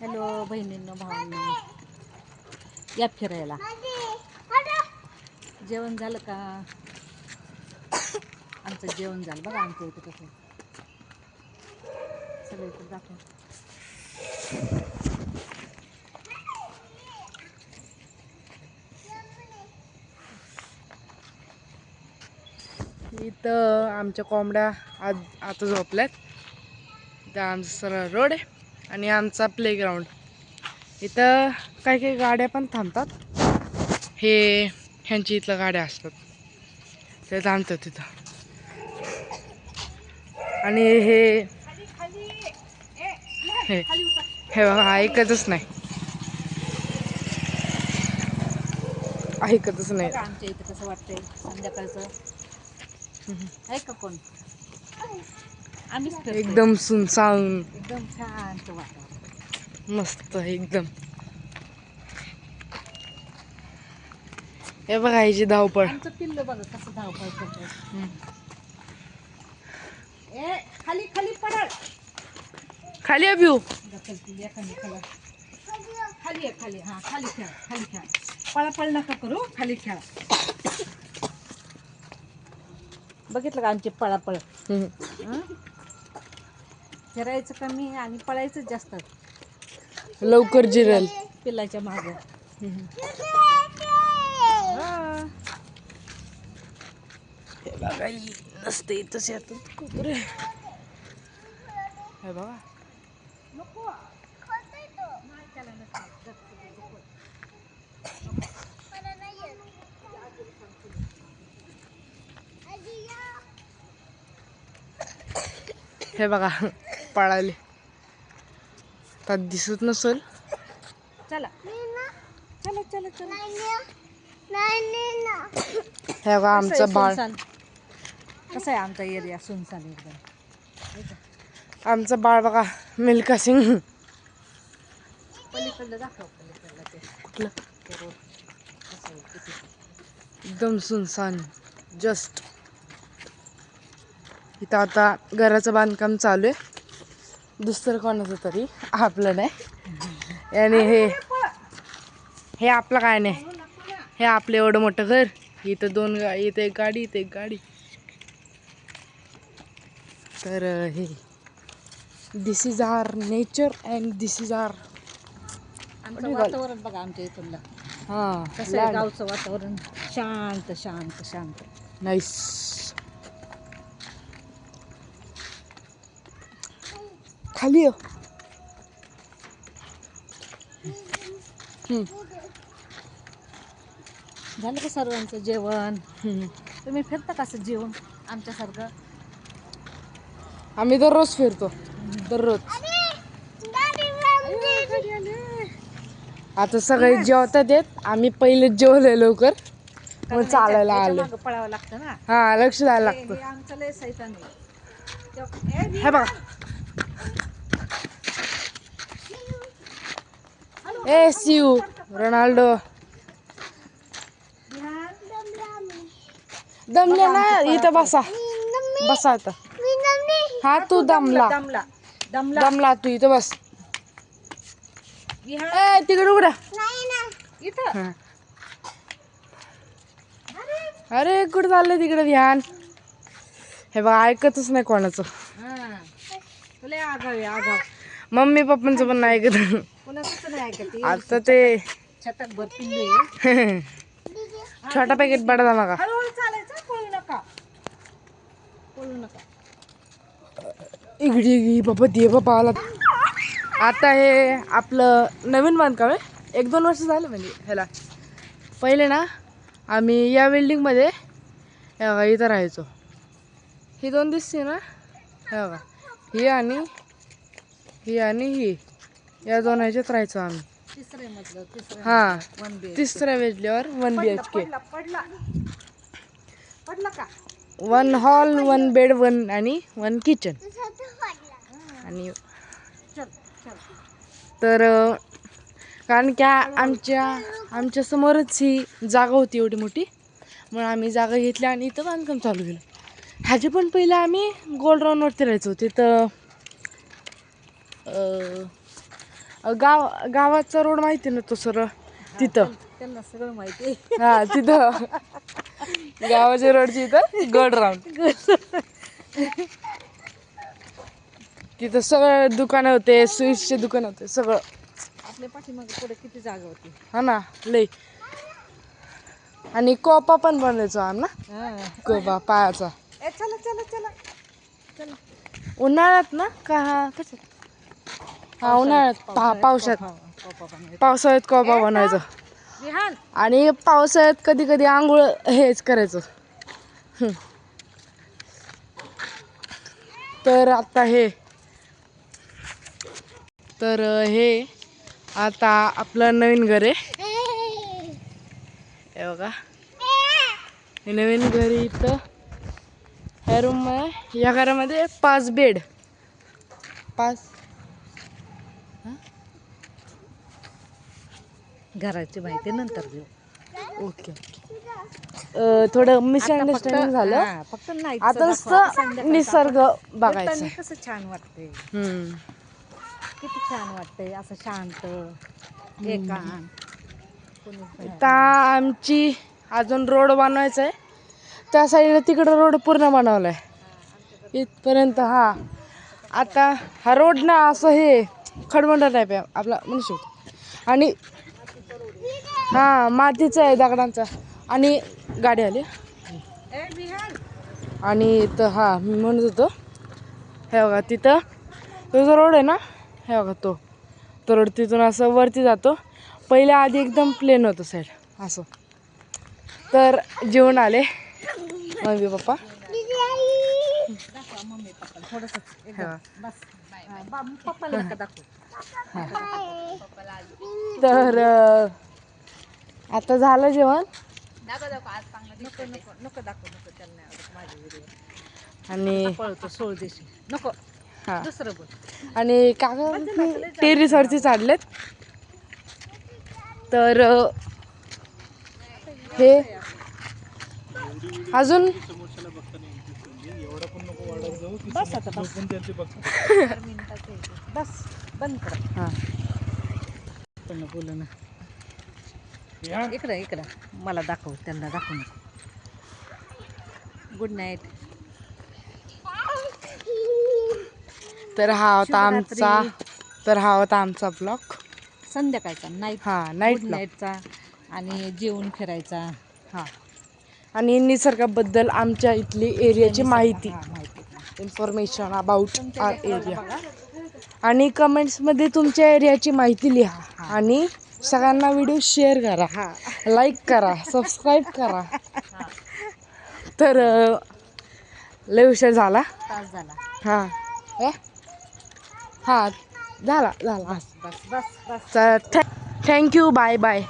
Hello बहिणींनो भावांनो. या फिरायला. जेवण झालं का? आमचं जेवण झालं. बघा आमच्या इथं कसं सगळीकडे दाखव इथं आमच्या कोंबड्या आज आता झोपल्यात. त्या आमचा सरळ रोड आहे. आणि आमचा प्लेग्राऊंड इथं काही काही गाड्या पण थांबतात. हे ह्यांची इथलं गाड्या असतात. ते थांबतात तिथं आणि हे हे हे बघा ऐकतच नाही. ऐकतच नाही. आमच्या इथं कसं वाटतंय संध्याकाळचं. आहे का कोण? आम्हीच. एकदम सुनसान एकदम शांत वातावरण. मस्त एकदम. हे बघा ह्याची धावपळ. आमचं पिल्लं बघा कसं धावपळ करतोय. ए खाली खाली पडल खाली अभिऊ ढकलती एखादी खाली खाली आहे खाली. हा खाली खेळ खाली खेळ. पळापळ नका करू खाली खेळा. बघितलं का आमची पळापळ? फिरायचं कमी आणि पळायचं जास्त. लवकर जिरल. पिल्लाच्या मागं. बघा नसते इथंच येतात कुत्रे. हे बघा. हे बघा. पळाले तर दिसत नसेल. चला. चला चला चला. हे बघा आमचं बाळ. कसं आहे आमचा एरिया सुनसान एकदम. आमचं बाळ बघा मिल्का सिंग. कुठलं? एकदम सुनसान. जस्ट. इथं आता घराचं बांधकाम चालू आहे. दुसरं कोणाचं तरी? आपलं नाही. आणि हे हे आपलं काय नाही. हे आपलं एवढं मोठं घर. इथं दोन गा इथं एक गाडी इथं एक गाडी. तर हे. This is our nature and this is our आमचं वातावरण बघा आमच्या इथलं हां कसं आहे गावचं वातावरण? शांत शांत शांत. नाईस खाली. हम्म. झालं का सर्वांचं जेवण. तुम्ही फिरता का असं जेवण? आमच्यासारखं आम्ही दररोज फिरतो. दररोज. आता सगळे जेवतात येत आम्ही पहिले जेवलोय लवकर. मग चालायला आलो मागं पळावं लागतं ना. हा लक्ष द्यायला हे- लागतं. हे आमचं लय सैतान आहे. तेव्हा- ए, हे बघा. ए सिऊ रोनाल्डो. दमले ना इथं बसा. बसा आता हा तू दमला. दमला दमला तू इथं बस. ए तिकडे उघडा. इथं. अरे कुठं चाललंय तिकडे ध्यान? हे बघा ऐकतच नाही कोणाचं. तुला आगाव आहे आगाव. मम्मी पप्पांचं पण नाही ऐकत. आता ते छोटा पॅकेट नका. पळू नका. इकडे बाबा दे बाबा आला. आता हे आपलं नवीन बांधकाम आहे. एक दोन वर्ष झालं म्हणजे ह्याला. पहिले ना आम्ही या बिल्डिंगमध्ये हे इथं राहायचो. ही दोन दिसते ना? हे बघा. ही आणि ही आणि ही. या दोन ह्याच्यात राहायचो आम्ही. तिसरे मधलं तिसरं हां. वन बी तिसऱ्या वेजल्यावर वन बी एच के पडला पडला पडला. का? One hall one bed one आणि वन किचन. आणि चल चल. तर अ, कारण की आ- आमच्या आमच्या समोरच ही जागा होती एवढी मोठी. म्हणून आम्ही जागा घेतली आणि इथं बांधकाम चालू केलं. ह्याच्या पण पहिलं आम्ही गोल राऊंडवरती राहायचो. तिथं गाव गावाचा रोड माहिती ना तो सरळ तिथं. त्यांना सगळं माहिती आहे. हा तिथं. गावाच्या रोडची इथं गड राऊंड तिथं सगळं दुकानं होते स्वीट्सचे दुकान होते सगळं. आपल्या पाठीमागे पुढे किती जागा होती. हा ना लई. आणि कोपा पण बनवायचो आम ना. कोपा पायाचा. ए चला चला चला. चला. उन्हाळ्यात ना का हा कसं? हा उन्हाळ्यात हा पावसाळ्यात. हा. पावसाळ्यात कोपा बनवायचं. विहान आणि पावसाळ्यात कधी कधी आंघोळ हेच करायचं. तर आता हे. तर हे आता आपलं नवीन घर आहे. हे बघा. हे नवीन घर इथं. ह्या रूम या घरामध्ये पाच बेड पाच घराची माहिती नंतर देऊ. ओके. अं, थोडं मिसअंडरस्टँडिंग झालं. हा, फक्त नाही आता नुसतं निसर्ग बघायचं. कसं छान वाटतंय. हम्म. किती छान वाटतंय असं शांत एकांत. आता आमची अजून रोड बनवायचा आहे त्या साईडला तिकडं रोड पूर्ण बनवला आहे इथपर्यंत हा. आता हा रोड ना असं हे खडबंडा टाईप आहे आपला म्हणू शकतो. आणि हा मातीचा आहे दगडांचा. आणि गाडी आली. आणि इथं हा मी म्हणत होतो. हे बघा तिथं तो जो रोड आहे ना हे बघा तो. तो रोड तिथून असं वरती जातो. पहिले आधी एकदम प्लेन होतं साईड असं. तर जेवण आले. Mummy papa. दाखवा नका दाखवू आता झालं जेवण नको नको नको दाखवू नको त्यांना नाही आवडत माझे व्हिडिओ आणि पळतो सोळ देशी नको हा. दुसरं बोल. आणि काका टेरिसवरती चाललेत. तर अं, हे अजून? बस आता बस. चार मिनिटाचं आहे ते. बस बंद कर. हां. पण बोलू ना इकडं इकडं. मला दाखव त्यांना दाखवू नको गुड नाईट तर हा होता आमचा तर हा होता आमचा ब्लॉग संध्याकाळचा नाईट हा नाईट ब्लॉग नाईटचा आणि जेवण फिरायचा हा. आणि निसर्गाबद्दल आमच्या इथली एरियाची माहिती. हा, माहिती. Information about our area. आणि कमेंट्समध्ये तुमच्या एरियाची माहिती लिहा. आणि सगळ्यांना व्हिडिओ शेअर करा. हा. लाईक करा सबस्क्राईब करा. तर लय उशीर झाला. तास झाला. हां. ए? हां झाला झाला. बस बस बस. तर थँक्यू बाय बाय